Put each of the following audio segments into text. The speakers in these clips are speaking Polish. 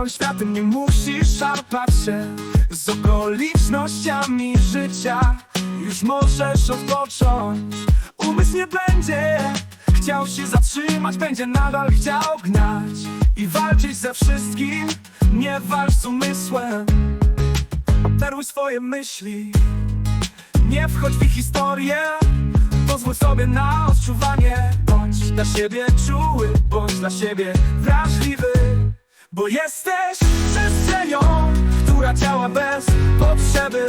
całym światem Nie musisz szarpać się. Z okolicznościami życia Już możesz odpocząć. Umysł nie będzie chciał się zatrzymać Będzie nadal chciał gnać I walczyć ze wszystkim Nie walcz z umysłem. Obserwuj swoje myśli Nie wchodź w ich historię. Pozwól sobie na odczuwanie. Bądź dla siebie czuły Bądź dla siebie wrażliwy Bo jesteś przestrzenią Która działa bez potrzeby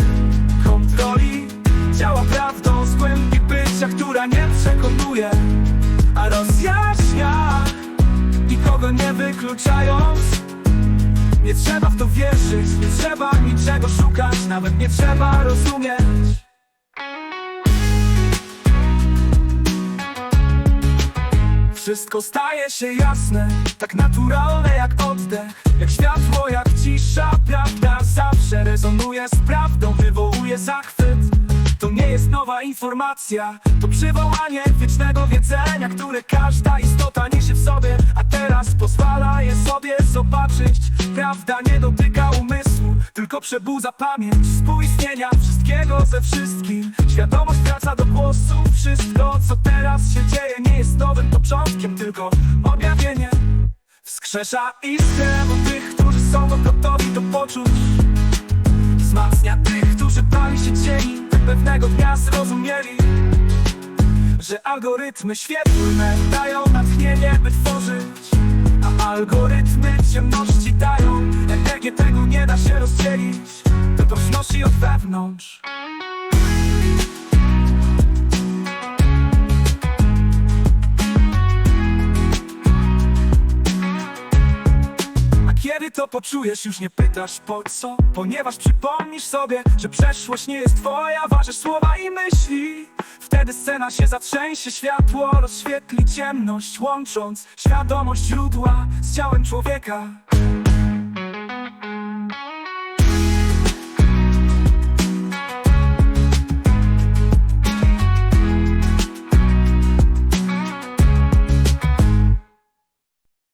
kontroli Działa prawdą z głębi bycia Która nie przekonuje A rozjaśnia Nikogo nie wykluczając nie trzeba w to wierzyć, nie trzeba niczego szukać, nawet nie trzeba rozumieć. Wszystko staje się jasne, tak naturalne jak oddech Jak światło, jak cisza, prawda zawsze rezonuje z prawdą Wywołuje zachwyt, to nie jest nowa informacja To przywołanie wiecznego wiedzenia, które każda istota niesie w sobie. A teraz pozwala je sobie zobaczyć. Prawda nie dotyka umysłu, tylko przebudza pamięć Współistnienia wszystkiego ze wszystkim. Świadomość wraca do głosu Wszystko co teraz się dzieje nie jest nowym początkiem Tylko objawieniem Wskrzesza do tych, którzy są gotowi to poczuć. Wzmacnia tych, którzy bali się cieni Pewnego dnia zrozumieli Że algorytmy świetlne dają natchnienie, by tworzyć. A algorytmy ciemności dają energię, tego nie da się rozdzielić. To to wznosi od wewnątrz to poczujesz, już nie pytasz po co? Ponieważ przypomnisz sobie, że przeszłość nie jest twoja Ważysz słowa i myśli. Wtedy scena się zatrzęsie Światło rozświetli ciemność Łącząc świadomość źródła z ciałem człowieka